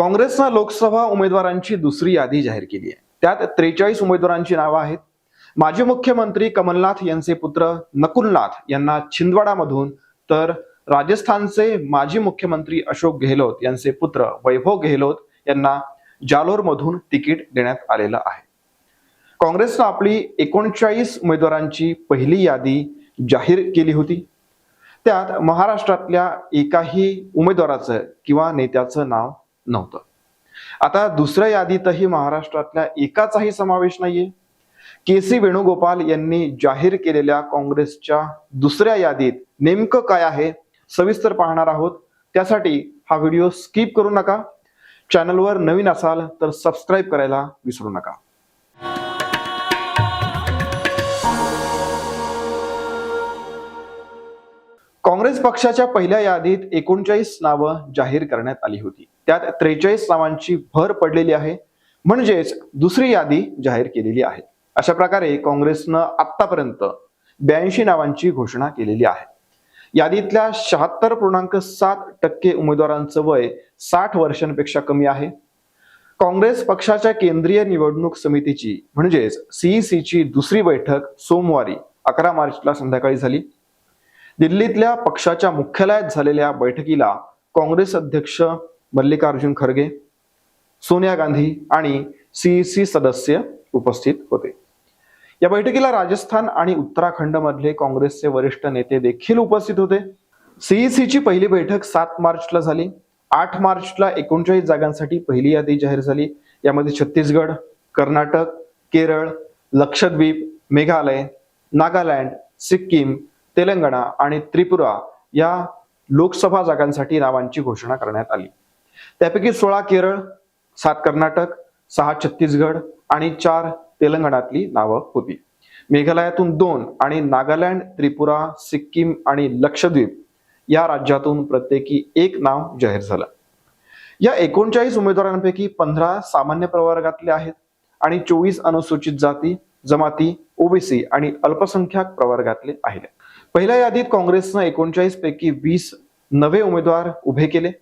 काँग्रेसनं लोकसभा उमेदवारांची दुसरी यादी जाहीर केली आहे. त्यात त्रेचाळीस उमेदवारांची नावं आहेत. माजी मुख्यमंत्री कमलनाथ यांचे पुत्र नकुलनाथ यांना छिंदवाडामधून तर राजस्थानचे माजी मुख्यमंत्री अशोक गेहलोत यांचे पुत्र वैभव गेहलोत यांना जालोरमधून तिकीट देण्यात आलेलं आहे. काँग्रेसनं आपली एकोणचाळीस उमेदवारांची पहिली यादी जाहीर केली होती. त्यात महाराष्ट्रातल्या एकाही उमेदवाराचं किंवा नेत्याचं नाव नव्हतं. आता दुसऱ्या यादीतही महाराष्ट्रातल्या एकाचाही समावेश नाहीये. के सी वेणुगोपाल यांनी जाहीर केलेल्या काँग्रेसच्या दुसऱ्या यादीत नेमकं काय आहे सविस्तर पाहणार आहोत. त्यासाठी हा व्हिडिओ स्किप करू नका. चॅनलवर नवीन असाल तर सबस्क्राईब करायला विसरू नका. काँग्रेस पक्षाच्या पहिल्या यादीत एकोणचाळीस नावं जाहीर करण्यात आली होती. त्यात त्रेचाळीस नावांची भर पडलेली आहे. म्हणजेच दुसरी यादी जाहीर केलेली आहे. अशा प्रकारे काँग्रेसनं आतापर्यंत ब्याऐंशी नावांची घोषणा केलेली आहे. यादीतल्या शहात्तर पूर्णांक सात टक्के उमेदवारांचं वय साठ वर्षांपेक्षा कमी आहे. काँग्रेस पक्षाच्या केंद्रीय निवडणूक समितीची म्हणजेच सीईसीची दुसरी बैठक सोमवारी अकरा मार्चला संध्याकाळी झाली. दिल्लीतल्या पक्षाच्या मुख्यालयात झालेल्या बैठकीला काँग्रेस अध्यक्ष मल्लिकार्जुन खरगे सोनिया गांधी आणि सीईसी सदस्य उपस्थित होते. या बैठकीला राजस्थान आणि उत्तराखंड मधले काँग्रेसचे वरिष्ठ नेते देखील उपस्थित होते. सीईसीची पहिली बैठक सात मार्चला झाली. आठ मार्चला एकोणचाळीस जागांसाठी पहिली यादी जाहीर झाली. यामध्ये छत्तीसगड कर्नाटक केरळ लक्षद्वीप मेघालय नागालँड सिक्कीम तेलंगणा आणि त्रिपुरा या लोकसभा जागांसाठी नावांची घोषणा करण्यात आली. त्यापैकी सोळा केरळ सात कर्नाटक सहा छत्तीसगड आणि चार तेलंगणातली नावं होती. मेघालयातून दोन आणि नागालँड त्रिपुरा सिक्कीम आणि लक्षद्वीप या राज्यातून प्रत्येकी एक नाव जाहीर झालं. या एकोणचाळीस उमेदवारांपैकी पंधरा सामान्य प्रवर्गातले आहेत आणि चोवीस अनुसूचित जाती जमाती ओबीसी आणि अल्पसंख्याक प्रवर्गातले आहेत. पहिल्या यादीत काँग्रेसनं एकोणचाळीस पैकी वीस नवे उमेदवार उभे केले.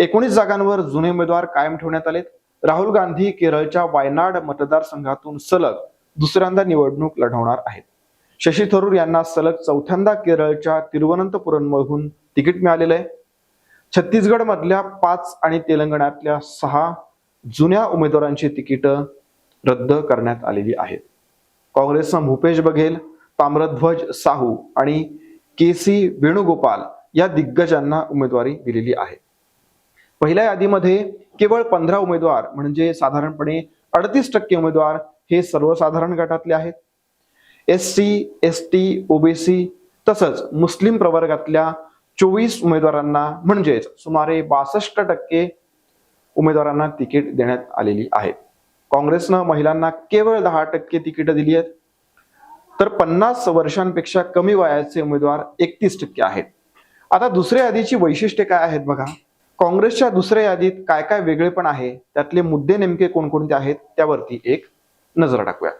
एकोणीस जागांवर जुने उमेदवार कायम ठेवण्यात आलेत. राहुल गांधी केरळच्या वायनाड मतदारसंघातून सलग दुसऱ्यांदा निवडणूक लढवणार आहेत. शशी थरूर यांना सलग चौथ्यांदा केरळच्या तिरुवनंतपुरममधून तिकीट मिळालेलं आहे. छत्तीसगड मधल्या पाच आणि तेलंगणातल्या सहा जुन्या उमेदवारांची तिकीटं रद्द करण्यात आलेली आहेत. काँग्रेसनं भूपेश बघेल ताम्रध्वज साहू आणि के सी वेणुगोपाल या दिग्गजांना उमेदवारी दिलेली आहे. पहिल्या यादीमध्ये केवळ पंधरा उमेदवार म्हणजे साधारणपणे अडतीस टक्के उमेदवार हे सर्वसाधारण गटातले आहेत. S C S T OBC तसंच मुस्लिम प्रवर्गातल्या चोवीस उमेदवारांना म्हणजेच सुमारे बासष्ट टक्के उमेदवारांना तिकीट देण्यात आलेली आहेत काँग्रेसनं महिलांना केवळ दहा टक्के तिकीट दिली आहेत. तर पन्नास वर्षांपेक्षा कमी वयाचे उमेदवार एकतीस टक्के आहेत. आता दुसऱ्या यादीची वैशिष्ट्ये काय आहेत बघा. काँग्रेसच्या दुसऱ्या यादीत काय काय वेगळेपण आहे त्यातले मुद्दे नेमके कोणकोणते आहेत त्यावरती एक नजर टाकूया.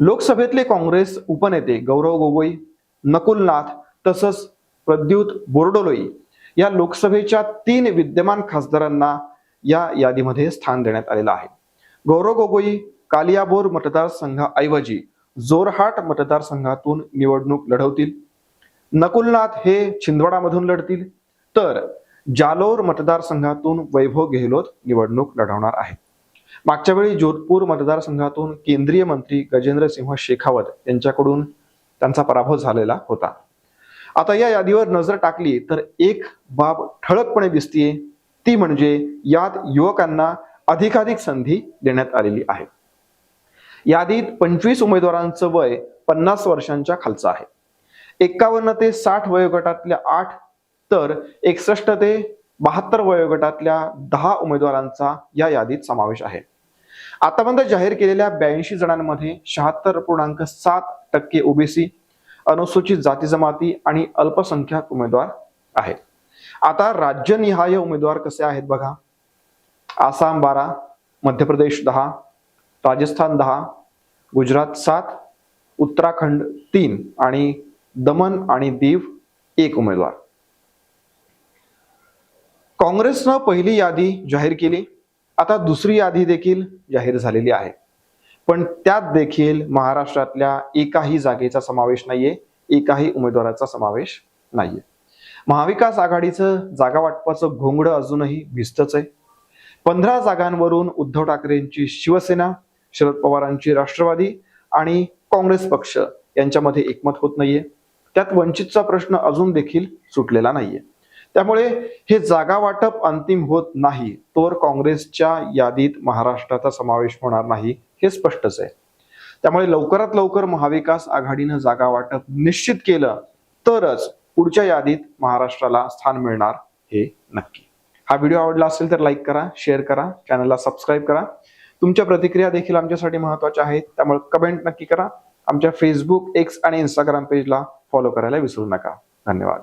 लोकसभेतले काँग्रेस उपनेते गौरव गोगोई नकुल नाथ तसंच प्रद्युत बोर्डोलोई या लोकसभेच्या तीन विद्यमान खासदारांना या यादीमध्ये स्थान देण्यात आलेलं आहे. गौरव गोगोई कालियाबोर मतदारसंघाऐवजी जोरहाट मतदारसंघातून निवडणूक लढवतील. नकुलनाथ हे छिंदवाडामधून लढतील. तर जालोर मतदारसंघातून वैभव गेहलोत निवडणूक लढवणार आहेत मागच्या वेळी जोधपूर मतदारसंघातून केंद्रीय मंत्री गजेंद्र सिंह शेखावत यांच्याकडून त्यांचा पराभव झालेला होता. आता या यादीवर नजर टाकली तर एक बाब ठळकपणे दिसतीये ती म्हणजे यात युवकांना अधिकाधिक संधी देण्यात आलेली आहे. यादीत पंचवीस उमेदवारांचं वय पन्नास वर्षांच्या खालचं आहे. एक्कावन्न ते साठ वयोगटातल्या आठ तर एकसष्ट ते बहात्तर वयोगटातल्या दहा उमेदवारांचा या यादीत समावेश आहे. आतापर्यंत जाहीर केलेल्या ब्याऐंशी जणांमध्ये शहात्तर पूर्णांक सात टक्के ओबीसी अनुसूचित जाती जमाती आणि अल्पसंख्याक उमेदवार आहेत. आता राज्यनिहाय उमेदवार कसे आहेत बघा. आसाम बारा मध्य प्रदेश दहा राजस्थान दहा गुजरात सात उत्तराखंड तीन आणि दमन आणि दीव एक उमेदवार. काँग्रेसनं पहिली यादी जाहीर केली. आता दुसरी यादी देखील जाहीर झालेली आहे. पण त्यात देखील महाराष्ट्रातल्या एकाही जागेचा समावेश नाहीये एकाही उमेदवाराचा समावेश नाहीये. महाविकास आघाडीचं जागा वाटपाचं घोंगडं अजूनही भिजतच आहे. पंधरा जागांवरून उद्धव ठाकरेंची शिवसेना शरद पवारांची राष्ट्रवादी आणि काँग्रेस पक्ष यांच्यामध्ये एकमत होत नाहीये. त्यात वंचितचा प्रश्न अजून देखील सुटलेला नाहीये. त्यामुळे हे जागा वाटप अंतिम होत नाही. तर काँग्रेसच्या यादीत महाराष्ट्राचा समावेश होणार नाही हे स्पष्टच आहे. त्यामुळे लवकरात लवकर महाविकास आघाडीनं जागा वाटप निश्चित केलं तरच पुढच्या यादीत महाराष्ट्राला स्थान मिळणार हे नक्की. हा व्हिडिओ आवडला असेल तर लाईक करा शेअर करा चॅनलला सबस्क्राईब करा. तुमच्या प्रतिक्रिया देखील आमच्यासाठी महत्त्वाच्या आहेत त्यामुळे कमेंट नक्की करा. आमच्या फेसबुक एक्स आणि इंस्टाग्राम पेजला फॉलो करायला विसरू नका. धन्यवाद.